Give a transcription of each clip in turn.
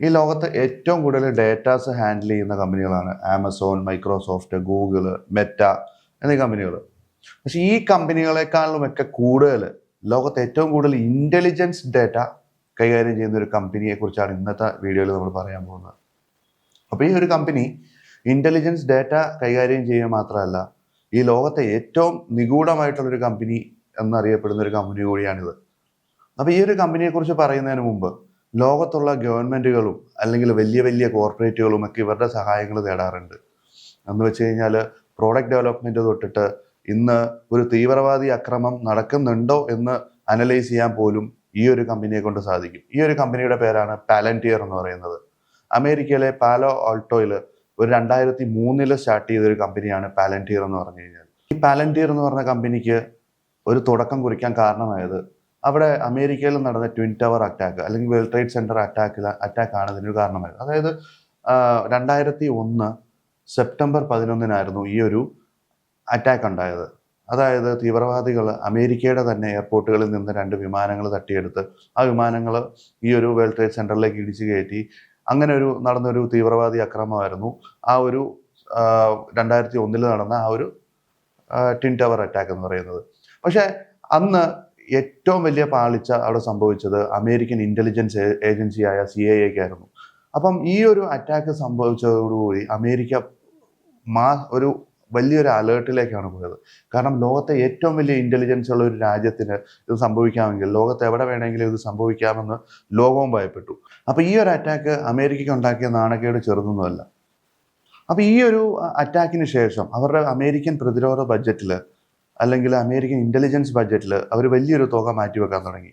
ഈ ലോകത്ത് ഏറ്റവും കൂടുതൽ ഡേറ്റാസ് ഹാൻഡിൽ ചെയ്യുന്ന കമ്പനികളാണ് ആമസോൺ മൈക്രോസോഫ്റ്റ് ഗൂഗിൾ മെറ്റ എന്നീ കമ്പനികൾ. പക്ഷേ ഈ കമ്പനികളെക്കാളുമൊക്കെ കൂടുതൽ ലോകത്ത് ഏറ്റവും കൂടുതൽ ഇന്റലിജൻസ് ഡേറ്റ കൈകാര്യം ചെയ്യുന്ന ഒരു കമ്പനിയെ കുറിച്ചാണ് ഇന്നത്തെ വീഡിയോയിൽ നമ്മൾ പറയാൻ പോകുന്നത്. അപ്പോൾ ഈ ഒരു കമ്പനി ഇന്റലിജൻസ് ഡേറ്റ കൈകാര്യം ചെയ്യുക മാത്രമല്ല ഈ ലോകത്തെ ഏറ്റവും നിഗൂഢമായിട്ടുള്ളൊരു കമ്പനി എന്നറിയപ്പെടുന്ന ഒരു കമ്പനി കൂടിയാണിത്. അപ്പോൾ ഈ ഒരു കമ്പനിയെക്കുറിച്ച് പറയുന്നതിന് മുമ്പ് ലോകത്തുള്ള ഗവൺമെന്റുകളും അല്ലെങ്കിൽ വലിയ വലിയ കോർപ്പറേറ്റുകളും ഒക്കെ ഇവരുടെ സഹായങ്ങൾ തേടാറുണ്ട്. എന്ന് വെച്ച് കഴിഞ്ഞാൽ പ്രോഡക്റ്റ് ഡെവലപ്മെന്റ് തൊട്ടിട്ട് ഇന്ന് ഒരു തീവ്രവാദി അക്രമം നടക്കുന്നുണ്ടോ എന്ന് അനലൈസ് ചെയ്യാൻ പോലും ഈ ഒരു കമ്പനിയെ കൊണ്ട് സാധിക്കും. ഈ ഒരു കമ്പനിയുടെ പേരാണ് പാലന്റിയർ എന്ന് പറയുന്നത്. അമേരിക്കയിലെ പാലോ ആൾട്ടോയിൽ ഒരു രണ്ടായിരത്തി മൂന്നിൽ സ്റ്റാർട്ട് ചെയ്തൊരു കമ്പനിയാണ് പാലന്റിയർ എന്ന് പറഞ്ഞു കഴിഞ്ഞാൽ. ഈ പാലന്റിയർ എന്ന് പറഞ്ഞ കമ്പനിക്ക് ഒരു തുടക്കം കുറിക്കാൻ കാരണമായത് അവിടെ അമേരിക്കയിൽ നടന്ന ട്വിൻ ടവർ അറ്റാക്ക് അല്ലെങ്കിൽ world trade centre attack attack ആണ് ഇതിനൊരു കാരണമായത്. അതായത് രണ്ടായിരത്തി ഒന്ന് സെപ്റ്റംബർ പതിനൊന്നിനായിരുന്നു ഈ ഒരു അറ്റാക്ക് ഉണ്ടായത്. അതായത് തീവ്രവാദികൾ അമേരിക്കയുടെ തന്നെ എയർപോർട്ടുകളിൽ നിന്ന് രണ്ട് വിമാനങ്ങൾ തട്ടിയെടുത്ത് ആ വിമാനങ്ങൾ ഈ ഒരു വേൾഡ് ട്രേഡ് സെന്ററിലേക്ക് ഇടിച്ചു കയറ്റി. അങ്ങനെ ഒരു നടന്നൊരു തീവ്രവാദി അക്രമമായിരുന്നു. ആ ഒരു രണ്ടായിരത്തി ഒന്നിൽ നടന്ന ആ ഒരു ട്വിൻ ടവർ അറ്റാക്ക് എന്ന് പറയുന്നത്. പക്ഷേ അന്ന് ഏറ്റവും വലിയ പാളിച്ച അവിടെ സംഭവിച്ചത് അമേരിക്കൻ ഇന്റലിജൻസ് ഏജൻസിയായ സി ഐ എക്കായിരുന്നു അപ്പം ഈ ഒരു അറ്റാക്ക് സംഭവിച്ചതോടുകൂടി അമേരിക്ക മാ ഒരു വലിയൊരു അലേർട്ടിലേക്കാണ് പോയത്. കാരണം ലോകത്തെ ഏറ്റവും വലിയ ഇന്റലിജൻസ് ഉള്ള ഒരു രാജ്യത്തിന് ഇത് സംഭവിക്കാമെങ്കിൽ ലോകത്ത് എവിടെ വേണമെങ്കിലും ഇത് സംഭവിക്കാമെന്ന് ലോകവും ഭയപ്പെട്ടു. അപ്പം ഈ ഒരു അറ്റാക്ക് അമേരിക്കയ്ക്ക് ഉണ്ടാക്കിയ നാണക്കേട് ചെറുതൊന്നുമല്ല. അപ്പോൾ ഈ ഒരു അറ്റാക്കിന് ശേഷം അവരുടെ അമേരിക്കൻ പ്രതിരോധ ബഡ്ജറ്റിൽ അല്ലെങ്കിൽ അമേരിക്കൻ ഇന്റലിജൻസ് ബഡ്ജറ്റിൽ അവർ വലിയൊരു തുക മാറ്റിവെക്കാൻ തുടങ്ങി.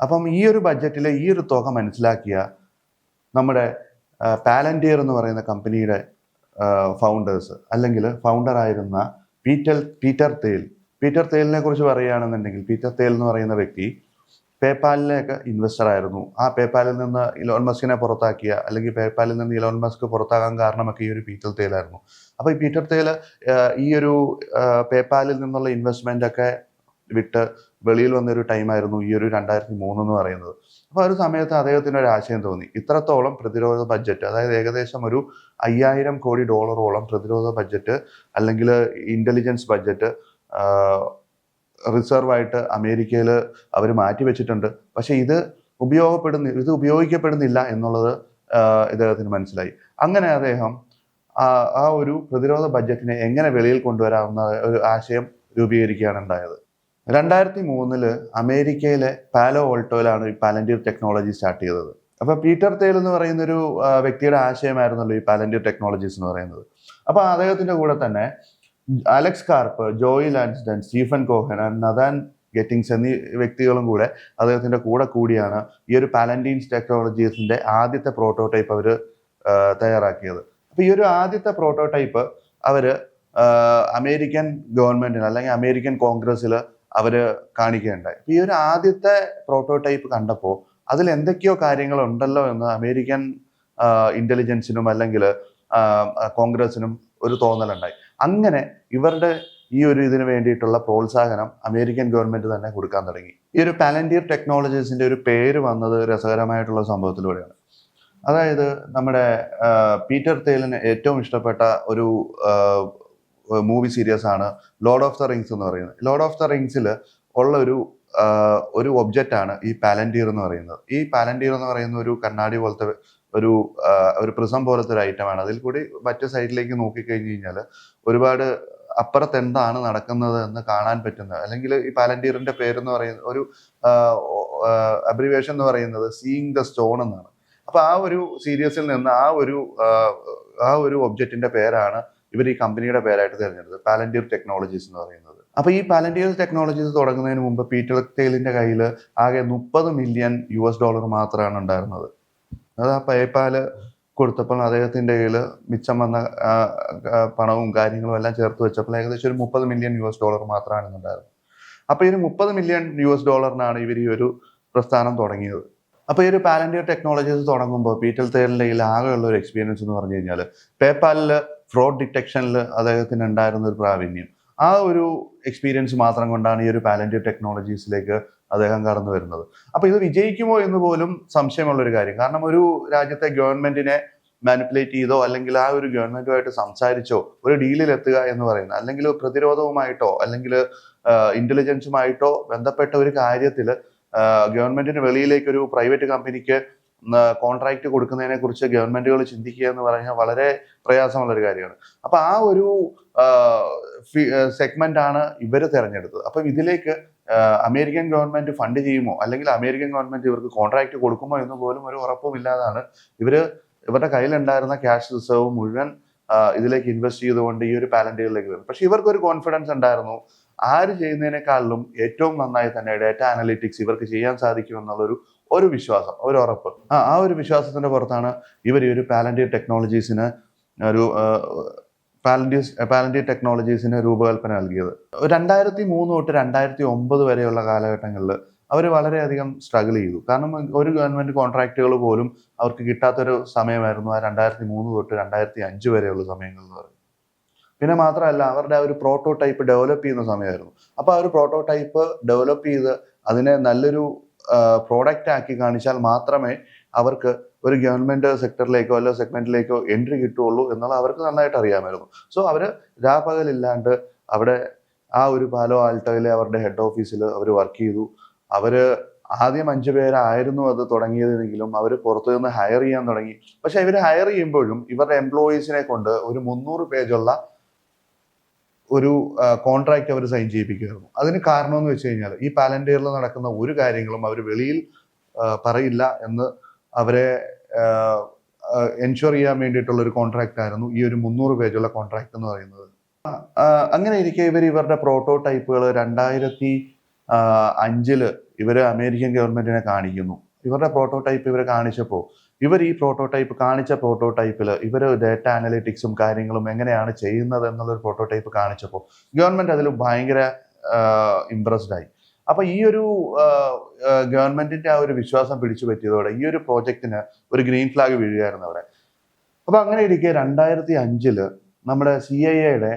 അപ്പം ഈ ഒരു ബഡ്ജറ്റിലെ ഈ ഒരു തുക മനസ്സിലാക്കിയ നമ്മുടെ പാലന്റിയർ എന്ന് പറയുന്ന കമ്പനിയുടെ ഫൗണ്ടേഴ്സ് അല്ലെങ്കിൽ ഫൗണ്ടർ ആയിരുന്ന പീറ്റർ പീറ്റർ തേൽ പീറ്റർ തേലിനെ കുറിച്ച് പറയുകയാണെന്നുണ്ടെങ്കിൽ പീറ്റർ തേൽ എന്ന് പറയുന്ന വ്യക്തി പേപ്പാലിലേക്ക് ഇൻവെസ്റ്റർ ആയിരുന്നു. ആ പേപ്പാലിൽ നിന്ന് ഇലോൺ മസ്കിനെ പുറത്താക്കിയ അല്ലെങ്കിൽ പേപ്പാലിൽ നിന്ന് ഇലോൺ മസ്ക് പുറത്താകാൻ കാരണമൊക്കെ ഈ ഒരു പീറ്റർ തേലായിരുന്നു അപ്പോൾ ഈ പീറ്റർ തേൽ ഈ ഒരു പേപ്പാലിൽ നിന്നുള്ള ഇൻവെസ്റ്റ്മെന്റ് ഒക്കെ വിട്ട് വെളിയിൽ വന്നൊരു ടൈമായിരുന്നു ഈ ഒരു രണ്ടായിരത്തി മൂന്ന് എന്ന് പറയുന്നത്. അപ്പോൾ ഒരു സമയത്ത് അദ്ദേഹത്തിന് ഒരു ആശയം തോന്നി. ഇത്രത്തോളം പ്രതിരോധ ബഡ്ജറ്റ് അതായത് ഏകദേശം ഒരു അയ്യായിരം കോടി ഡോളറോളം പ്രതിരോധ ബഡ്ജറ്റ് അല്ലെങ്കിൽ ഇന്റലിജൻസ് ബഡ്ജറ്റ് റിസർവ് ആയിട്ട് അമേരിക്കയിൽ അവർ മാറ്റിവെച്ചിട്ടുണ്ട് പക്ഷേ ഇത് ഉപയോഗപ്പെടുന്ന ഇത് ഉപയോഗിക്കപ്പെടുന്നില്ല എന്നുള്ളത് ഇദ്ദേഹത്തിന് മനസ്സിലായി. അങ്ങനെ അദ്ദേഹം ആ ഒരു പ്രതിരോധ ബഡ്ജറ്റിനെ എങ്ങനെ വെളിയിൽ കൊണ്ടുവരാവുന്ന ഒരു ആശയം രൂപീകരിക്കുകയാണ് ഉണ്ടായത്. രണ്ടായിരത്തി മൂന്നിൽ അമേരിക്കയിലെ പാലോ ഓൾട്ടോയിലാണ് ഈ പാലന്റിയർ ടെക്നോളജി സ്റ്റാർട്ട് ചെയ്തത്. അപ്പൊ പീറ്റർ തേൽ എന്ന് പറയുന്ന ഒരു വ്യക്തിയുടെ ആശയമായിരുന്നല്ലോ ഈ പാലന്റിയർ ടെക്നോളജീസ് എന്ന് പറയുന്നത്. അപ്പൊ അദ്ദേഹത്തിന്റെ കൂടെ തന്നെ Alex Karp Joe Lonsdale Stephen Cohen Nathan Gettings എന്നീ വ്യക്തികളും കൂടെ അദ്ദേഹത്തിന്റെ കൂടെ കൂടിയാണ് ഈ ഒരു പാലന്റീൻസ് ടെക്നോളജീസിന്റെ ആദ്യത്തെ പ്രോട്ടോടൈപ്പ് അവർ തയ്യാറാക്കിയത്. അപ്പോൾ ഈ ഒരു ആദ്യത്തെ പ്രോട്ടോടൈപ്പ് അവർ അമേരിക്കൻ ഗവൺമെന്റിന് അല്ലെങ്കിൽ അമേരിക്കൻ കോൺഗ്രസ്സിൽ അവർ കാണിക്കുകയുണ്ടായി. ഈ ഒരു ആദ്യത്തെ പ്രോട്ടോടൈപ്പ് കണ്ടപ്പോൾ അതിൽ എന്തൊക്കെയോ കാര്യങ്ങൾ ഉണ്ടല്ലോ എന്ന് അമേരിക്കൻ ഇന്റലിജൻസിനും അല്ലെങ്കിൽ കോൺഗ്രസിനും ഒരു തോന്നലുണ്ടായി. അങ്ങനെ ഇവരുടെ ഈ ഒരു ഇതിന് വേണ്ടിയിട്ടുള്ള പ്രോത്സാഹനം അമേരിക്കൻ ഗവൺമെന്റ് തന്നെ കൊടുക്കാൻ തുടങ്ങി. ഈ ഒരു പാലന്റിയർ ടെക്നോളജീസിന്റെ ഒരു പേര് വന്നത് രസകരമായിട്ടുള്ള സംഭവത്തിലൂടെയാണ്. അതായത് നമ്മുടെ പീറ്റർ തേലിന് ഏറ്റവും ഇഷ്ടപ്പെട്ട ഒരു മൂവി സീരീസ് ആണ് ലോർഡ് ഓഫ് ദ റിങ്സ് എന്ന് പറയുന്നത്. ലോർഡ് ഓഫ് ദ റിങ്സിൽ ഉള്ള ഒരു ഒരു ഒബ്ജക്റ്റ് ആണ് ഈ പാലന്റിയർ എന്ന് പറയുന്നത്. ഈ പാലന്റിയർ എന്ന് പറയുന്ന ഒരു കണ്ണാടി പോലത്തെ ഒരു ഒരു പ്രിസം പോലത്തെ ഒരു ഐറ്റമാണ് അതിൽ കൂടി മറ്റു സൈഡിലേക്ക് നോക്കിക്കഴിഞ്ഞ് കഴിഞ്ഞാൽ ഒരുപാട് അപ്പുറത്ത് എന്താണ് നടക്കുന്നത് എന്ന് കാണാൻ പറ്റുന്ന അല്ലെങ്കിൽ ഈ പാലന്റിയറിന്റെ പേരെന്ന് പറയുന്ന ഒരു അബ്രിവേഷൻ എന്ന് പറയുന്നത് സീയിങ് ദ സ്റ്റോൺ എന്നാണ്. അപ്പൊ ആ ഒരു സീരിയസിൽ നിന്ന് ആ ഒരു ആ ഒരു ഒബ്ജക്റ്റിന്റെ പേരാണ് ഇവർ ഈ കമ്പനിയുടെ പേരായിട്ട് തിരഞ്ഞെടുത്തത് പാലന്റീർ ടെക്നോളജീസ് എന്ന് പറയുന്നത്. അപ്പൊ ഈ പാലന്റീർ ടെക്നോളജീസ് തുടങ്ങുന്നതിന് മുമ്പ് പീറ്റർ ടെയിലിന്റെ കയ്യിൽ ആകെ മുപ്പത് മില്യൺ യു എസ് ഡോളർ മാത്രമാണ് ഉണ്ടായിരുന്നത്. അത് ആ പേപ്പാൽ കൊടുത്തപ്പോൾ അദ്ദേഹത്തിന്റെ കയ്യിൽ മിച്ചം വന്ന പണവും കാര്യങ്ങളും എല്ലാം ചേർത്ത് വെച്ചപ്പോൾ ഏകദേശം ഒരു മുപ്പത് മില്യൺ യു എസ് ഡോളർ മാത്രമാണ് ഉണ്ടായിരുന്നത് അപ്പോൾ ഈ ഒരു മുപ്പത് മില്യൺ യു എസ് ഡോളറിനാണ് ഇവർ ഈ ഒരു പ്രസ്ഥാനം തുടങ്ങിയത്. അപ്പോൾ ഈ ഒരു പാലന്റിയർ ടെക്നോളജീസ് തുടങ്ങുമ്പോൾ പീറ്റൽ തേലിന്റെ കയ്യിൽ ആകെയുള്ള ഒരു എക്സ്പീരിയൻസ് എന്ന് പറഞ്ഞു കഴിഞ്ഞാൽ പേപ്പാലിൽ ഫ്രോഡ് ഡിറ്റക്ഷനിൽ അദ്ദേഹത്തിന് ഉണ്ടായിരുന്ന ഒരു പ്രാവീണ്യം. ആ ഒരു എക്സ്പീരിയൻസ് മാത്രം കൊണ്ടാണ് ഈ ഒരു പാലന്റിയർ ടെക്നോളജീസിലേക്ക് അദ്ദേഹം കടന്നു വരുന്നത്. അപ്പൊ ഇത് വിജയിക്കുമോ എന്ന് പോലും സംശയമുള്ള ഒരു കാര്യം. കാരണം ഒരു രാജ്യത്തെ ഗവൺമെന്റിനെ മാനിപ്പുലേറ്റ് ചെയ്തോ അല്ലെങ്കിൽ ആ ഒരു ഗവൺമെന്റുമായിട്ട് സംസാരിച്ചോ ഒരു ഡീലിൽ എത്തുക എന്ന് പറയുന്നത് അല്ലെങ്കിൽ പ്രതിരോധവുമായിട്ടോ അല്ലെങ്കിൽ ഇന്റലിജൻസുമായിട്ടോ ബന്ധപ്പെട്ട ഒരു കാര്യത്തിൽ ഗവൺമെന്റിന് വെളിയിലേക്ക് ഒരു പ്രൈവറ്റ് കമ്പനിക്ക് കോൺട്രാക്ട് കൊടുക്കുന്നതിനെ കുറിച്ച് ഗവൺമെന്റുകൾ ചിന്തിക്കുക എന്ന് പറഞ്ഞാൽ വളരെ പ്രയാസമുള്ള ഒരു കാര്യമാണ്. അപ്പൊ ആ ഒരു സെഗ്മെന്റ് ആണ് ഇവർ തിരഞ്ഞെടുത്തത്. അപ്പം ഇതിലേക്ക് അമേരിക്കൻ ഗവൺമെന്റ് ഫണ്ട് ചെയ്യുമോ? അല്ലെങ്കിൽ അമേരിക്കൻ ഗവൺമെന്റ് ഇവർക്ക് കോൺട്രാക്ട് കൊടുക്കുമോ എന്ന് പോലും ഒരു ഉറപ്പുമില്ലാതാണ്. ഇവർ ഇവരുടെ കയ്യിലുണ്ടായിരുന്ന ക്യാഷ് റിസർവ് മുഴുവൻ ഇതിലേക്ക് ഇൻവെസ്റ്റ് ചെയ്തുകൊണ്ട് ഈ ഒരു പാലന്റുകളിലേക്ക് വരും. പക്ഷെ ഇവർക്ക് ഒരു കോൺഫിഡൻസ് ഉണ്ടായിരുന്നു. ആര് ചെയ്യുന്നതിനേക്കാളിലും ഏറ്റവും നന്നായി തന്നെ ഡേറ്റ അനലിറ്റിക്സ് ഇവർക്ക് ചെയ്യാൻ സാധിക്കും എന്നുള്ളൊരു ഒരു വിശ്വാസം ഒരു ഉറപ്പ്. ആ ആ ഒരു വിശ്വാസത്തിന്റെ പുറത്താണ് ഇവർ ഈ ഒരു പാലന്റിയർ ടെക്നോളജീസിന് ഒരു പാലന്റിയസ് പാലന്റിയർ ടെക്നോളജീസിന് രൂപകൽപ്പന നൽകിയത്. രണ്ടായിരത്തി മൂന്ന് തൊട്ട് രണ്ടായിരത്തി ഒമ്പത് വരെയുള്ള കാലഘട്ടങ്ങളിൽ അവർ വളരെയധികം സ്ട്രഗിൾ ചെയ്തു. കാരണം ഒരു ഗവൺമെന്റ് കോൺട്രാക്റ്റുകൾ പോലും അവർക്ക് കിട്ടാത്തൊരു സമയമായിരുന്നു ആ രണ്ടായിരത്തി മൂന്ന് തൊട്ട് രണ്ടായിരത്തി അഞ്ച് വരെയുള്ള സമയങ്ങൾ എന്ന് പറയുന്നത്. പിന്നെ മാത്രമല്ല അവരുടെ ഒരു പ്രോട്ടോടൈപ്പ് ഡെവലപ്പ് ചെയ്യുന്ന സമയമായിരുന്നു. അപ്പോൾ ആ ഒരു പ്രോട്ടോടൈപ്പ് ഡെവലപ്പ് ചെയ്ത് അതിനെ നല്ലൊരു പ്രോഡക്റ്റ് ആക്കി കാണിച്ചാൽ മാത്രമേ അവർക്ക് ഒരു ഗവൺമെന്റ് സെക്ടറിലേക്കോ അല്ലെങ്കിൽ സെഗ്മെന്റിലേക്കോ എൻട്രി കിട്ടുള്ളൂ എന്നുള്ള അവർക്ക് നന്നായിട്ട് അറിയാമായിരുന്നു. സോ അവർ രാപ്പകലില്ലാണ്ട് അവിടെ ആ ഒരു പാലോ ആൾട്ടോയിലെ അവരുടെ ഹെഡ് ഓഫീസിൽ അവർ വർക്ക് ചെയ്തു. അവർ ആദ്യം അഞ്ചു പേരായിരുന്നു അത് തുടങ്ങിയതെങ്കിലും അവർ പുറത്തു നിന്ന് ഹയർ ചെയ്യാൻ തുടങ്ങി. പക്ഷെ ഇവർ ഹയർ ചെയ്യുമ്പോഴും ഇവരുടെ എംപ്ലോയീസിനെ കൊണ്ട് ഒരു മുന്നൂറ് പേജുള്ള ഒരു കോൺട്രാക്ട് അവർ സൈൻ ചെയ്യിപ്പിക്കുമായിരുന്നു അതിന് കാരണം എന്ന് വെച്ച് കഴിഞ്ഞാൽ ഈ പാലന്റിയറിൽ നടക്കുന്ന ഒരു കാര്യങ്ങളും അവർ വെളിയിൽ പറയില്ല എന്ന് അവരെ എൻഷുർ ചെയ്യാൻ വേണ്ടിയിട്ടുള്ള ഒരു കോൺട്രാക്റ്റ് ആയിരുന്നു. ഈ ഒരു മുന്നൂറ് പേജുള്ള കോൺട്രാക്ട് എന്ന് പറയുന്നത്. അങ്ങനെ ഇരിക്കെ ഇവർ ഇവരുടെ പ്രോട്ടോടൈപ്പുകൾ രണ്ടായിരത്തി അഞ്ചിൽ ഇവർ അമേരിക്കൻ ഗവൺമെന്റിനെ കാണിക്കുന്നു. ഇവരുടെ പ്രോട്ടോടൈപ്പ് ഇവരെ കാണിച്ചപ്പോൾ ഇവർ ഈ പ്രോട്ടോടൈപ്പ് കാണിച്ച പ്രോട്ടോടൈപ്പിൽ ഇവർ ഡേറ്റ അനലിറ്റിക്സും കാര്യങ്ങളും എങ്ങനെയാണ് ചെയ്യുന്നത് എന്നുള്ളൊരു പ്രോട്ടോടൈപ്പ് കാണിച്ചപ്പോൾ ഗവൺമെന്റ് അതിൽ ഭയങ്കര ഇംപ്രസ്ഡ് ആയി. അപ്പൊ ഈ ഒരു ഗവൺമെന്റിന്റെ ആ ഒരു വിശ്വാസം പിടിച്ചു പറ്റിയതോടെ ഈ ഒരു പ്രോജക്റ്റിന് ഒരു ഗ്രീൻ ഫ്ലാഗ് വീഴുകയായിരുന്നു അവിടെ. അപ്പൊ അങ്ങനെ ഇരിക്കെ രണ്ടായിരത്തി അഞ്ചിൽ നമ്മുടെ സി ഐ എയുടെ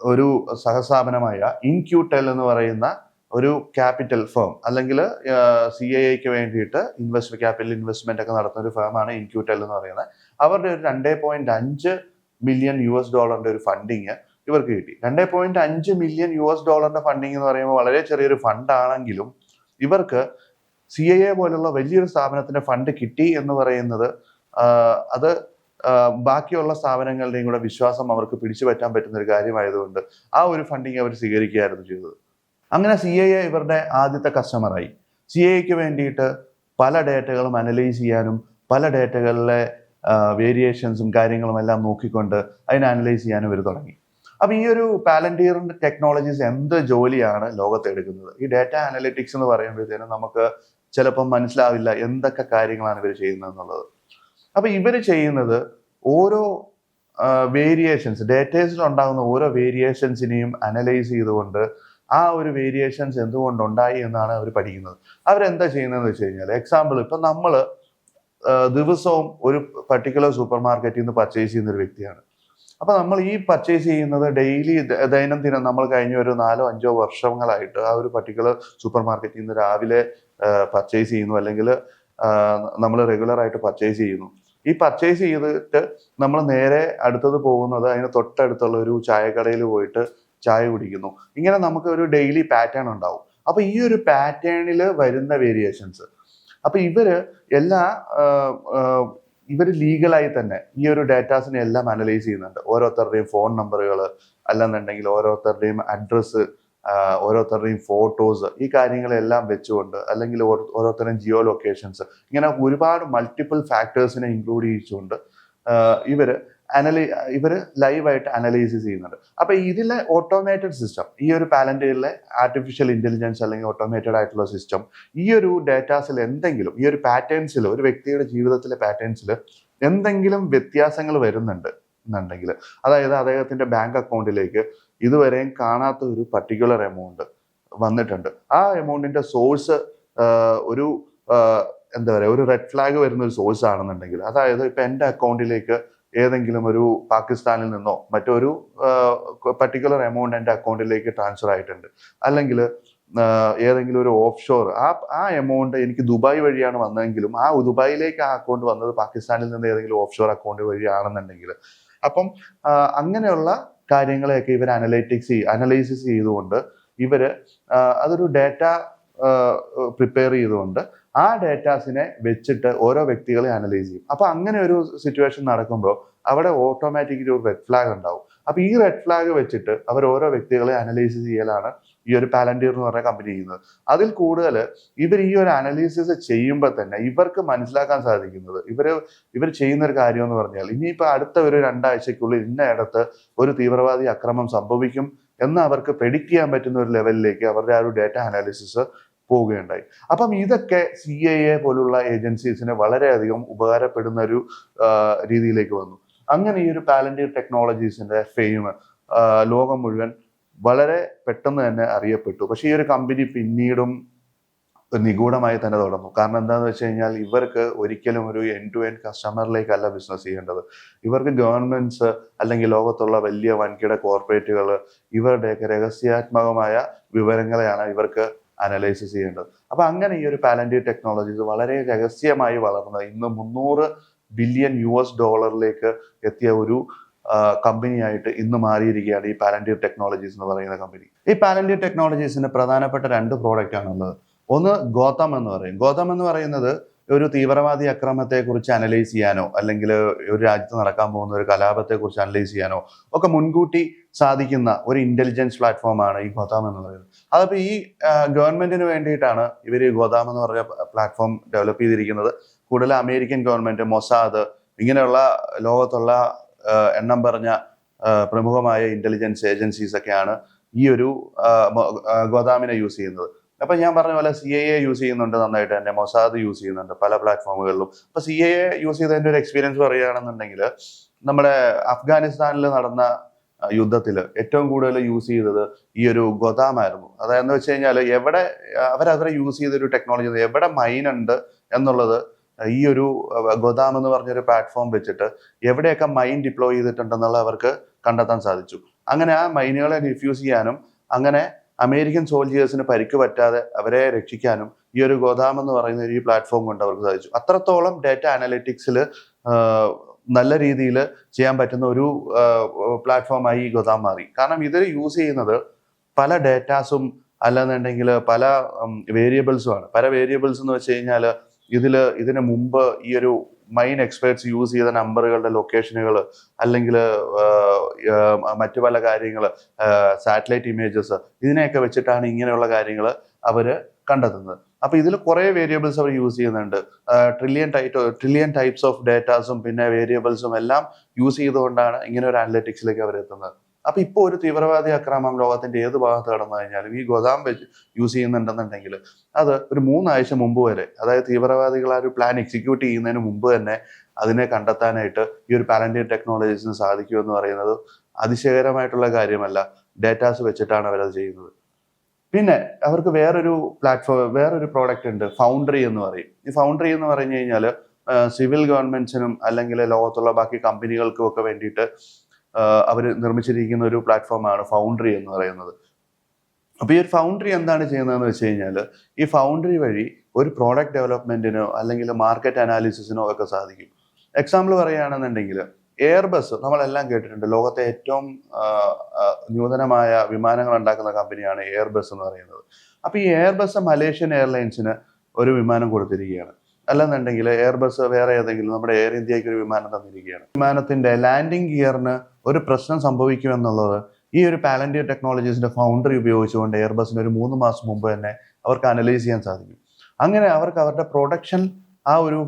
ഒരു സഹസ്ഥാപനമായ ഇൻക്യൂടെൽ എന്ന് പറയുന്ന ഒരു ക്യാപിറ്റൽ ഫേം അല്ലെങ്കിൽ സി ഐ ഐക്ക് വേണ്ടിയിട്ട് ഇൻവെസ്റ്റ് ക്യാപിറ്റൽ ഇൻവെസ്റ്റ്മെന്റ് ഒക്കെ നടത്തുന്ന ഒരു ഫേമാണ് ഇൻക്യൂടെൽ എന്ന് പറയുന്നത്. അവരുടെ ഒരു രണ്ടേ പോയിന്റ് അഞ്ച് മില്യൺ യു എസ് ഡോളറിന്റെ ഒരു ഫണ്ടിങ് ഇവർക്ക് കിട്ടി. രണ്ടേ പോയിന്റ് അഞ്ച് മില്യൺ യു എസ് ഡോളറിന്റെ ഫണ്ടിങ് എന്ന് പറയുമ്പോൾ വളരെ ചെറിയൊരു ഫണ്ടാണെങ്കിലും ഇവർക്ക് സി ഐ എ പോലുള്ള വലിയൊരു സ്ഥാപനത്തിന്റെ ഫണ്ട് കിട്ടി എന്ന് പറയുന്നത് അത് ബാക്കിയുള്ള സ്ഥാപനങ്ങളുടെയും കൂടെ വിശ്വാസം അവർക്ക് പിടിച്ചു പറ്റാൻ പറ്റുന്ന ഒരു കാര്യമായതുകൊണ്ട് ആ ഒരു ഫണ്ടിങ് അവർ സ്വീകരിക്കുകയായിരുന്നു ചെയ്തത്. അങ്ങനെ സി ഐ എ ഇവരുടെ ആദ്യത്തെ കസ്റ്റമറായി സി ഐ എക്ക് വേണ്ടിയിട്ട് പല ഡേറ്റകളും അനലൈസ് ചെയ്യാനും പല ഡേറ്റകളിലെ വേരിയേഷൻസും കാര്യങ്ങളും എല്ലാം നോക്കിക്കൊണ്ട് അതിനെ അനലൈസ് ചെയ്യാനും ഇവർ തുടങ്ങി. അപ്പോൾ ഈ ഒരു പാലന്റിയറിന്റെ ടെക്നോളജീസ് എന്ത് ജോലിയാണ് ലോകത്ത് എടുക്കുന്നത്? ഈ ഡാറ്റ അനലിറ്റിക്സ് എന്ന് പറയുമ്പോഴത്തേനും നമുക്ക് ചിലപ്പം മനസ്സിലാവില്ല എന്തൊക്കെ കാര്യങ്ങളാണ് ഇവർ ചെയ്യുന്നത് എന്നുള്ളത് അപ്പൊ ഇവർ ചെയ്യുന്നത് ഓരോ വേരിയേഷൻസ് ഡേറ്റേഴ്സിൽ ഉണ്ടാകുന്ന ഓരോ വേരിയേഷൻസിനെയും അനലൈസ് ചെയ്തുകൊണ്ട് ആ ഒരു വേരിയേഷൻസ് എന്തുകൊണ്ടുണ്ടായി എന്നാണ് അവർ പഠിക്കുന്നത്. അവരെന്താ ചെയ്യുന്നതെന്ന് വെച്ച് കഴിഞ്ഞാൽ എക്സാമ്പിൾ ഇപ്പൊ നമ്മൾ ദിവസവും ഒരു പർട്ടിക്കുലർ സൂപ്പർ മാർക്കറ്റിൽ നിന്ന് പർച്ചേസ് ചെയ്യുന്ന ഒരു വ്യക്തിയാണ്. അപ്പൊ നമ്മൾ ഈ പർച്ചേസ് ചെയ്യുന്നത് ഡെയിലി ദൈനംദിനം നമ്മൾ കഴിഞ്ഞ ഒരു നാലോ അഞ്ചോ വർഷങ്ങളായിട്ട് ആ ഒരു പർട്ടിക്കുലർ സൂപ്പർ മാർക്കറ്റിൽ നിന്ന് രാവിലെ പർച്ചേസ് ചെയ്യുന്നു. അല്ലെങ്കിൽ നമ്മൾ റെഗുലർ ആയിട്ട് പർച്ചേസ് ചെയ്യുന്നു. ഈ പർച്ചേസ് ചെയ്തിട്ട് നമ്മൾ നേരെ അടുത്തത് പോകുന്നത് അതിന് തൊട്ടടുത്തുള്ള ഒരു ചായക്കടയിൽ പോയിട്ട് ചായ കുടിക്കുന്നു. ഇങ്ങനെ നമുക്ക് ഒരു ഡെയിലി പാറ്റേൺ ഉണ്ടാവും. അപ്പോൾ ഈ ഒരു പാറ്റേണിൽ വരുന്ന വേരിയേഷൻസ് അപ്പോൾ ഇവർ എല്ലാ ഇവർ ലീഗലായി തന്നെ ഈ ഒരു ഡാറ്റാസിനെ എല്ലാം അനലൈസ് ചെയ്യുന്നുണ്ട്. ഓരോരുത്തരുടെയും ഫോൺ നമ്പറുകൾ അല്ലെന്നുണ്ടെങ്കിൽ ഓരോരുത്തരുടെയും അഡ്രസ്സ് ഓരോരുത്തരുടെയും ഫോട്ടോസ് ഈ കാര്യങ്ങളെല്ലാം വെച്ചുകൊണ്ട് അല്ലെങ്കിൽ ഓരോരുത്തരുടെയും ജിയോ ലൊക്കേഷൻസ് ഇങ്ങനെ ഒരുപാട് മൾട്ടിപ്പിൾ ഫാക്ടേഴ്സിനെ ഇൻക്ലൂഡ് ചെയ്യിച്ചുകൊണ്ട് ഇവർ അനലൈ ഇവർ ലൈവായിട്ട് അനലൈസ് ചെയ്യുന്നുണ്ട്. അപ്പൊ ഇതിലെ ഓട്ടോമേറ്റഡ് സിസ്റ്റം ഈ ഒരു പാലന്റിലെ ആർട്ടിഫിഷ്യൽ ഇന്റലിജൻസ് അല്ലെങ്കിൽ ഓട്ടോമേറ്റഡ് ആയിട്ടുള്ള സിസ്റ്റം ഈ ഒരു ഡേറ്റാസിൽ എന്തെങ്കിലും ഈ ഒരു പാറ്റേൺസിൽ ഒരു വ്യക്തിയുടെ ജീവിതത്തിലെ പാറ്റേൺസിൽ എന്തെങ്കിലും വ്യത്യാസങ്ങൾ വരുന്നുണ്ട് എന്നുണ്ടെങ്കിൽ അതായത് അദ്ദേഹത്തിന്റെ ബാങ്ക് അക്കൗണ്ടിലേക്ക് ഇതുവരെയും കാണാത്ത ഒരു പർട്ടിക്കുലർ എമൗണ്ട് വന്നിട്ടുണ്ട്. ആ എമൗണ്ടിന്റെ സോഴ്സ് ഒരു എന്താ പറയുക ഒരു റെഡ് ഫ്ലാഗ് വരുന്ന ഒരു സോഴ്സ് ആണെന്നുണ്ടെങ്കിൽ അതായത് ഇപ്പം എന്റെ അക്കൗണ്ടിലേക്ക് ഏതെങ്കിലും ഒരു പാകിസ്ഥാനിൽ നിന്നോ മറ്റൊരു പർട്ടിക്കുലർ എമൗണ്ട് എന്റെ അക്കൗണ്ടിലേക്ക് ട്രാൻസ്ഫർ ആയിട്ടുണ്ട്. അല്ലെങ്കിൽ ഏതെങ്കിലും ഒരു ഓഫ് ഷോർ ആ ആ എമൗണ്ട് എനിക്ക് ദുബായ് വഴിയാണ് വന്നതെങ്കിലും ആ ദുബായിലേക്ക് ആ അക്കൗണ്ട് വന്നത് പാകിസ്ഥാനിൽ നിന്ന് ഏതെങ്കിലും ഓഫ് ഷോർ അക്കൗണ്ട് വഴിയാണെന്നുണ്ടെങ്കിൽ അപ്പം അങ്ങനെയുള്ള കാര്യങ്ങളെയൊക്കെ ഇവർ അനലൈറ്റിക്സ് അനലൈസിസ് ചെയ്തുകൊണ്ട് ഇവർ അതൊരു ഡാറ്റ പ്രിപ്പയർ ചെയ്തുകൊണ്ട് ആ ഡേറ്റാസിനെ വെച്ചിട്ട് ഓരോ വ്യക്തികളെ അനലൈസ് ചെയ്യും. അപ്പൊ അങ്ങനെ ഒരു സിറ്റുവേഷൻ നടക്കുമ്പോൾ അവിടെ ഓട്ടോമാറ്റിക്കലി ഒരു റെഡ് ഫ്ലാഗ് ഉണ്ടാവും. അപ്പൊ ഈ റെഡ് ഫ്ലാഗ് വെച്ചിട്ട് അവർ ഓരോ വ്യക്തികളെ അനലൈസ് ചെയ്യലാണ് ഈ ഒരു പാലന്റിയർ എന്ന് പറഞ്ഞ കമ്പനി ചെയ്യുന്നത്. അതിൽ കൂടുതൽ ഇവർ ഈ ഒരു അനലൈസിസ് ചെയ്യുമ്പോൾ തന്നെ ഇവർക്ക് മനസ്സിലാക്കാൻ സാധിക്കുന്നത് ഇവർ ഇവർ ചെയ്യുന്ന ഒരു കാര്യം എന്ന് പറഞ്ഞാൽ ഇനിയിപ്പോൾ അടുത്ത ഒരു രണ്ടാഴ്ചക്കുള്ളിൽ ഇന്ന ഇടത്ത് ഒരു തീവ്രവാദി അക്രമം സംഭവിക്കും എന്ന് അവർക്ക് പ്രെഡിക്റ്റ് ചെയ്യാൻ പറ്റുന്ന ഒരു ലെവലിലേക്ക് അവരുടെ ആ ഒരു ഡേറ്റ അനാലിസിസ് പോവുകയുണ്ടായി. അപ്പം ഇതൊക്കെ സി ഐ എ പോലുള്ള ഏജൻസീസിന് വളരെയധികം ഉപകാരപ്പെടുന്ന ഒരു രീതിയിലേക്ക് വന്നു. അങ്ങനെ ഈ ഒരു പാലന്റിയർ ടെക്നോളജീസിന്റെ ഫെയിം ലോകം മുഴുവൻ വളരെ പെട്ടെന്ന് തന്നെ അറിയപ്പെട്ടു. പക്ഷേ ഈ ഒരു കമ്പനി പിന്നീടും നിഗൂഢമായി തന്നെ തുടർന്നു. കാരണം എന്താണെന്ന് വെച്ച് കഴിഞ്ഞാൽ ഇവർക്ക് ഒരിക്കലും ഒരു എൻ ടു എൻ കസ്റ്റമറിലേക്കല്ല ബിസിനസ് ചെയ്യേണ്ടത്. ഇവർക്ക് ഗവൺമെന്റ്സ് അല്ലെങ്കിൽ ലോകത്തുള്ള വലിയ വൻകിട കോർപ്പറേറ്റുകൾ ഇവരുടെയൊക്കെ രഹസ്യാത്മകമായ വിവരങ്ങളെയാണ് ഇവർക്ക് അനലൈസിസ് ചെയ്യേണ്ടത്. അപ്പോൾ അങ്ങനെ ഈ ഒരു പാലന്റിയർ ടെക്നോളജീസ് വളരെ രഹസ്യമായി വളർന്ന ഇന്ന് മുന്നൂറ് ബില്യൺ യു എസ് ഡോളറിലേക്ക് എത്തിയ ഒരു കമ്പനിയായിട്ട് ഇന്ന് മാറിയിരിക്കുകയാണ് ഈ പാലന്റിയർ ടെക്നോളജീസ് എന്ന് പറയുന്ന കമ്പനി ഈ പാലന്റിയർ ടെക്നോളജീസിന് പ്രധാനപ്പെട്ട രണ്ട് പ്രോഡക്റ്റ് ആണുള്ളത്. ഒന്ന് ഗോതം എന്ന് പറയും. ഗോതം എന്ന് പറയുന്നത് ഒരു തീവ്രവാദി അക്രമത്തെ കുറിച്ച് അനലൈസ് ചെയ്യാനോ അല്ലെങ്കിൽ ഒരു രാജ്യത്ത് നടക്കാൻ പോകുന്ന ഒരു കലാപത്തെ കുറിച്ച് അനലൈസ് ചെയ്യാനോ ഒക്കെ മുൻകൂട്ടി സാധിക്കുന്ന ഒരു ഇന്റലിജൻസ് പ്ലാറ്റ്ഫോമാണ് ഈ ഗോതാം എന്ന് പറയുന്നത്. അതപ്പോൾ ഈ ഗവൺമെന്റിന് വേണ്ടിയിട്ടാണ് ഇവർ ഗോതാം എന്ന് പറഞ്ഞ പ്ലാറ്റ്ഫോം ഡെവലപ്പ് ചെയ്തിരിക്കുന്നത്. കൂടുതൽ അമേരിക്കൻ ഗവൺമെന്റ് മൊസാദ് ഇങ്ങനെയുള്ള ലോകത്തുള്ള എണ്ണം പറഞ്ഞ പ്രമുഖമായ ഇന്റലിജൻസ് ഏജൻസീസ് ഒക്കെയാണ് ഈ ഒരു ഗോദാമിനെ യൂസ് ചെയ്യുന്നത്. അപ്പൊ ഞാൻ പറഞ്ഞ പോലെ സി ഐ എ യൂസ് ചെയ്യുന്നുണ്ട് നന്നായിട്ട് തന്നെ. മൊസാദ് യൂസ് ചെയ്യുന്നുണ്ട് പല പ്ലാറ്റ്ഫോമുകളിലും അപ്പൊ സി ഐ എ യൂസ് ചെയ്തതിന്റെ ഒരു എക്സ്പീരിയൻസ് പറയുകയാണെന്നുണ്ടെങ്കിൽ നമ്മുടെ അഫ്ഗാനിസ്ഥാനിൽ നടന്ന യുദ്ധത്തിൽ ഏറ്റവും കൂടുതൽ യൂസ് ചെയ്തത് ഈ ഒരു ഗൊദാമായിരുന്നു അതായത് വെച്ച് കഴിഞ്ഞാൽ എവിടെ അവരവരെ യൂസ് ചെയ്ത ഒരു ടെക്നോളജി എവിടെ മൈൻ ഉണ്ട് എന്നുള്ളത് ഈ ഒരു ഗോദാം എന്ന് പറഞ്ഞൊരു പ്ലാറ്റ്ഫോം വെച്ചിട്ട് എവിടെയൊക്കെ മൈൻ ഡിപ്ലോയ് ചെയ്തിട്ടുണ്ടെന്നുള്ള അവർക്ക് കണ്ടെത്താൻ സാധിച്ചു. അങ്ങനെ ആ മൈനുകളെ ഡിഫ്യൂസ് ചെയ്യാനും അങ്ങനെ അമേരിക്കൻ സോൾജിയേഴ്സിന് പരിക്ക് പറ്റാതെ അവരെ രക്ഷിക്കാനും ഈ ഒരു ഗോദാം എന്ന് പറയുന്ന ഒരു പ്ലാറ്റ്ഫോം കൊണ്ട് അവർക്ക് സാധിച്ചു. അത്രത്തോളം ഡാറ്റ അനലിറ്റിക്സിൽ നല്ല രീതിയിൽ ചെയ്യാൻ പറ്റുന്ന ഒരു പ്ലാറ്റ്ഫോമായി ഈ ഗോദാം മാറി. കാരണം ഇത് യൂസ് ചെയ്യുന്നത് പല ഡേറ്റാസും അല്ലെന്നുണ്ടെങ്കിൽ പല വേരിയബിൾസുമാണ് പല വേരിയബിൾസ് എന്ന് വെച്ച് കഴിഞ്ഞാൽ ഇതിൽ ഇതിന് മുമ്പ് ഈ ഒരു മൈൻ എക്സ്പേർട്സ് യൂസ് ചെയ്ത നമ്പറുകളുടെ ലൊക്കേഷനുകൾ അല്ലെങ്കിൽ മറ്റു പല കാര്യങ്ങൾ സാറ്റലൈറ്റ് ഇമേജസ് ഇതിനെയൊക്കെ വെച്ചിട്ടാണ് ഇങ്ങനെയുള്ള കാര്യങ്ങൾ അവർ കണ്ടെത്തുന്നത്. അപ്പോൾ ഇതിൽ കുറേ വേരിയബിൾസ് അവർ യൂസ് ചെയ്യുന്നുണ്ട്. Trillion tight trillion types of ഡേറ്റാസും പിന്നെ വേരിയബിൾസും എല്ലാം യൂസ് ചെയ്തുകൊണ്ടാണ് ഇങ്ങനെ ഒരു അനലറ്റിക്സിലേക്ക് അവർ എത്തുന്നത് അപ്പൊ ഇപ്പോൾ ഒരു തീവ്രവാദി ആക്രമണം ലോകത്തിന്റെ ഏത് ഭാഗത്ത് കടന്നു കഴിഞ്ഞാലും ഈ ഗോദാം വെച്ച് യൂസ് ചെയ്യുന്നുണ്ടെന്നുണ്ടെങ്കിൽ അത് ഒരു മൂന്നാഴ്ച മുമ്പ് വരെ അതായത് തീവ്രവാദികൾ ആ ഒരു പ്ലാൻ എക്സിക്യൂട്ട് ചെയ്യുന്നതിന് മുമ്പ് തന്നെ അതിനെ കണ്ടെത്താനായിട്ട് ഈ ഒരു പാലന്റിയർ ടെക്നോളജീസിന് എന്ന് പറയുന്നത് അതിശയകരമായിട്ടുള്ള കാര്യമല്ല. ഡേറ്റാസ് വെച്ചിട്ടാണ് അവരത് ചെയ്യുന്നത്. പിന്നെ അവർക്ക് വേറൊരു പ്ലാറ്റ്ഫോം വേറൊരു പ്രോഡക്റ്റ് ഉണ്ട് ഫൗണ്ടറി എന്ന് പറയും. ഈ ഫൗണ്ടറി എന്ന് പറഞ്ഞു കഴിഞ്ഞാൽ സിവിൽ ഗവൺമെന്റ്സിനും അല്ലെങ്കിൽ ലോകത്തുള്ള ബാക്കി കമ്പനികൾക്കും ഒക്കെ വേണ്ടിയിട്ട് അവർ നിർമ്മിച്ചിരിക്കുന്ന ഒരു പ്ലാറ്റ്ഫോമാണ് ഫൗണ്ടറി എന്ന് പറയുന്നത്. അപ്പോൾ ഈ ഒരു ഫൗണ്ടറി എന്താണ് ചെയ്യുന്നതെന്ന് വെച്ച് കഴിഞ്ഞാൽ ഈ ഫൗണ്ടറി വഴി ഒരു പ്രോഡക്റ്റ് ഡെവലപ്മെന്റിനോ അല്ലെങ്കിൽ മാർക്കറ്റ് അനാലിസിസിനോ ഒക്കെ സാധിക്കും. എക്സാമ്പിൾ പറയുകയാണെന്നുണ്ടെങ്കിൽ എയർബസ് നമ്മളെല്ലാം കേട്ടിട്ടുണ്ട്. ലോകത്തെ ഏറ്റവും നൂതനമായ വിമാനങ്ങൾ ഉണ്ടാക്കുന്ന കമ്പനിയാണ് എയർബസ് എന്ന് പറയുന്നത്. അപ്പോൾ ഈ എയർബസ് മലേഷ്യൻ എയർലൈൻസിന് ഒരു വിമാനം കൊടുത്തിരിക്കുകയാണ്. അല്ലെന്നുണ്ടെങ്കിൽ എയർബസ് വേറെ ഏതെങ്കിലും നമ്മുടെ എയർ ഇന്ത്യയ്ക്ക് ഒരു വിമാനം തന്നിരിക്കുകയാണ്. വിമാനത്തിന്റെ ലാൻഡിംഗ് ഗിയറിന് ഒരു പ്രശ്നം സംഭവിക്കുമെന്നുള്ളത് ഈ ഒരു പാലന്റിയർ ടെക്നോളജീസിന്റെ ഫൗണ്ടറി ഉപയോഗിച്ചുകൊണ്ട് എയർബസിന് ഒരു മൂന്ന് മാസം മുമ്പ് തന്നെ അവർക്ക് അനലൈസ് ചെയ്യാൻ സാധിക്കും. അങ്ങനെ അവർക്ക് അവരുടെ പ്രൊഡക്ഷൻ ആ ഒരു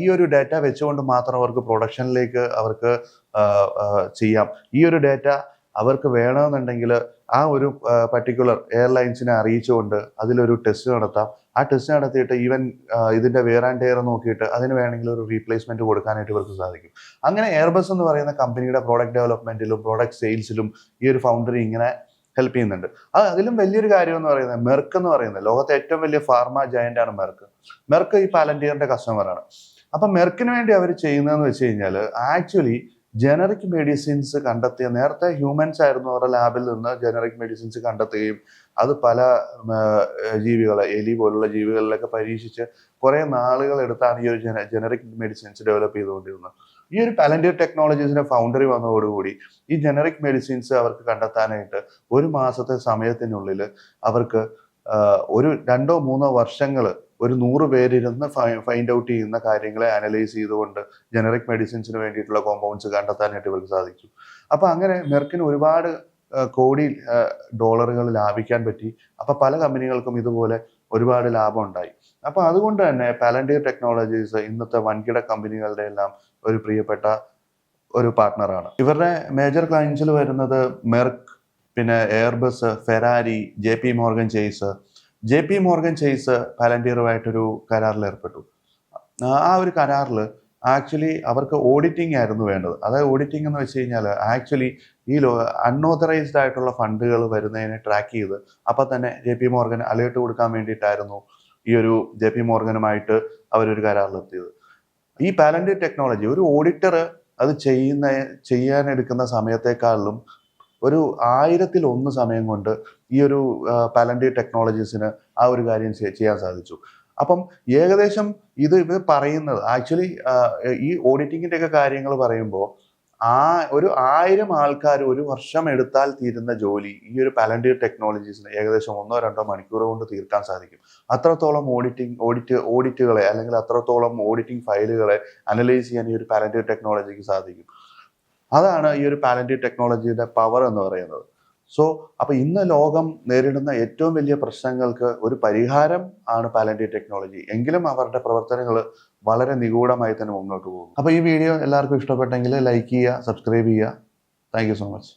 ഈ ഒരു ഡാറ്റ വെച്ചുകൊണ്ട് മാത്രം അവർക്ക് പ്രൊഡക്ഷനിലേക്ക് അവർക്ക് ചെയ്യാം. ഈ ഒരു ഡാറ്റ അവർക്ക് വേണമെന്നുണ്ടെങ്കിൽ ആ ഒരു പർട്ടിക്കുലർ എയർലൈൻസിനെ അറിയിച്ചുകൊണ്ട് അതിലൊരു ടെസ്റ്റ് നടത്താം. ആ ടെസ്റ്റ് നടത്തിയിട്ട് ഈവൻ ഇതിന്റെ വേർ ആൻഡ് ടയർ നോക്കിയിട്ട് അതിന് വേണമെങ്കിൽ ഒരു റീപ്ലേസ്മെന്റ് കൊടുക്കാനായിട്ട് ഇവർക്ക് സാധിക്കും. അങ്ങനെ എയർബസ് എന്ന് പറയുന്ന കമ്പനിയുടെ പ്രോഡക്റ്റ് ഡെവലപ്മെന്റിലും പ്രോഡക്റ്റ് സെയിൽസിലും ഈ ഒരു ഫൗണ്ടറി ഇങ്ങനെ ഹെൽപ്പ് ചെയ്യുന്നുണ്ട്. അത് അതിലും വലിയൊരു കാര്യം എന്ന് പറയുന്നത് മെർക്ക് എന്ന് പറയുന്നത് ലോകത്തെ ഏറ്റവും വലിയ ഫാർമ ജയന്റ് ആണ് മെർക്ക് മെർക്ക് ഈ പാലന്റിയറിന്റെ കസ്റ്റമറാണ് അപ്പൊ മെർക്കിന് വേണ്ടി അവർ ചെയ്യുന്നതെന്ന് വെച്ച് കഴിഞ്ഞാൽ ആക്ച്വലി ജനറിക് മെഡിസിൻസ് കണ്ടെത്തിയ നേരത്തെ ഹ്യൂമൻസ് ആയിരുന്നു അവരുടെ ലാബിൽ നിന്ന് ജനറിക് മെഡിസിൻസ് കണ്ടെത്തുകയും അത് പല ജീവികളെ എലി പോലുള്ള ജീവികളിലൊക്കെ പരീക്ഷിച്ച് കുറേ നാളുകൾ എടുത്താണ് ഈ ഒരു ജന ജനറിക് മെഡിസിൻസ് ഡെവലപ്പ് ചെയ്തുകൊണ്ടിരുന്നത്. ഈ ഒരു പാലന്റിയർ ടെക്നോളജീസിന്റെ ഫൗണ്ടറി വന്നതോടുകൂടി ഈ ജനറിക് മെഡിസിൻസ് അവർക്ക് കണ്ടെത്താനായിട്ട് ഒരു മാസത്തെ സമയത്തിനുള്ളിൽ അവർക്ക് ഒരു രണ്ടോ മൂന്നോ വർഷങ്ങൾ ഒരു നൂറ് പേരിരുന്ന് ഫൈൻഡ് ഔട്ട് ചെയ്യുന്ന കാര്യങ്ങളെ അനലൈസ് ചെയ്തുകൊണ്ട് ജനറിക് മെഡിസിൻസിന് വേണ്ടിയിട്ടുള്ള കോമ്പൗണ്ട്സ് കണ്ടെത്താനായിട്ട് ഇവർക്ക് സാധിച്ചു അപ്പൊ അങ്ങനെ മെർക്കിന് ഒരുപാട് കോടി ഡോളറുകൾ ലാഭിക്കാൻ പറ്റി. അപ്പൊ പല കമ്പനികൾക്കും ഇതുപോലെ ഒരുപാട് ലാഭം ഉണ്ടായി അപ്പൊ അതുകൊണ്ട് തന്നെ പാലന്റിയർ ടെക്നോളജീസ് ഇന്നത്തെ വൻകിട കമ്പനികളുടെ എല്ലാം ഒരു പ്രിയപ്പെട്ട ഒരു പാർട്ട്ണറാണ് ഇവരുടെ മേജർ ക്ലയൻസിൽ വരുന്നത് മെർക്ക് പിന്നെ Airbus Ferrari J P Morgan Chase J P Morgan Chase പാലന്റിയറുമായിട്ടൊരു കരാറിൽ ഏർപ്പെട്ടു ആ ഒരു കരാറിൽ ആക്ച്വലി അവർക്ക് ഓഡിറ്റിംഗ് ആയിരുന്നു വേണ്ടത്. അതായത് ഓഡിറ്റിംഗ് എന്ന് വെച്ച് കഴിഞ്ഞാൽ ആക്ച്വലി ഈ ലോ അൺഓതറൈസ്ഡ് ആയിട്ടുള്ള ഫണ്ടുകൾ വരുന്നതിനെ ട്രാക്ക് ചെയ്ത് അപ്പം തന്നെ ജെ പി മോർഗൻ അലേർട്ട് കൊടുക്കാൻ വേണ്ടിയിട്ടായിരുന്നു ഈ ഒരു ജെ പി മോർഗനുമായിട്ട് അവരൊരു കരാറിലെത്തിയത്. ഈ പാലന്റിയർ ടെക്നോളജി ഒരു ഓഡിറ്റർ അത് ചെയ്യുന്ന ചെയ്യാനെടുക്കുന്ന സമയത്തെക്കാളിലും ഒരു ആയിരത്തിൽ ഒന്ന് സമയം കൊണ്ട് ഈ ഒരു പാലൻഡി ടെക്നോളജീസിന് ആ ഒരു കാര്യം ചെയ്യാൻ സാധിച്ചു. അപ്പം ഏകദേശം ഇത് ഇവർ പറയുന്നത് ആക്ച്വലി ഈ ഓഡിറ്റിങ്ങിന്റെ ഒക്കെ കാര്യങ്ങൾ പറയുമ്പോൾ ആ ഒരു ആയിരം ആൾക്കാർ ഒരു വർഷം എടുത്താൽ തീരുന്ന ജോലി ഈ ഒരു പാലന്റിയർ ടെക്നോളജീസിന് ഏകദേശം ഒന്നോ രണ്ടോ മണിക്കൂർ കൊണ്ട് തീർക്കാൻ സാധിക്കും. അത്രത്തോളം ഓഡിറ്റിംഗ് ഓഡിറ്റ് ഓഡിറ്റുകളെ അല്ലെങ്കിൽ അത്രത്തോളം ഓഡിറ്റിംഗ് ഫയലുകളെ അനലൈസ് ചെയ്യാൻ ഈ ഒരു പാലന്റിയർ ടെക്നോളജിക്ക് സാധിക്കും. അതാണ് ഈ ഒരു പാലന്റിയർ ടെക്നോളജിയുടെ പവർ എന്ന് പറയുന്നത്. സോ അപ്പോൾ ഇന്ന് ലോകം നേരിടുന്ന ഏറ്റവും വലിയ പ്രശ്നങ്ങൾക്ക് ഒരു പരിഹാരം ആണ് പാലന്റിയർ ടെക്നോളജി എങ്കിലും അവരുടെ പ്രവർത്തനങ്ങൾ വളരെ നിഗൂഢമായി തന്നെ മുന്നോട്ട് പോകും അപ്പോൾ ഈ വീഡിയോ എല്ലാവർക്കും ഇഷ്ടപ്പെട്ടെങ്കിൽ ലൈക്ക് ചെയ്യുക സബ്സ്ക്രൈബ് ചെയ്യുക. Thank so much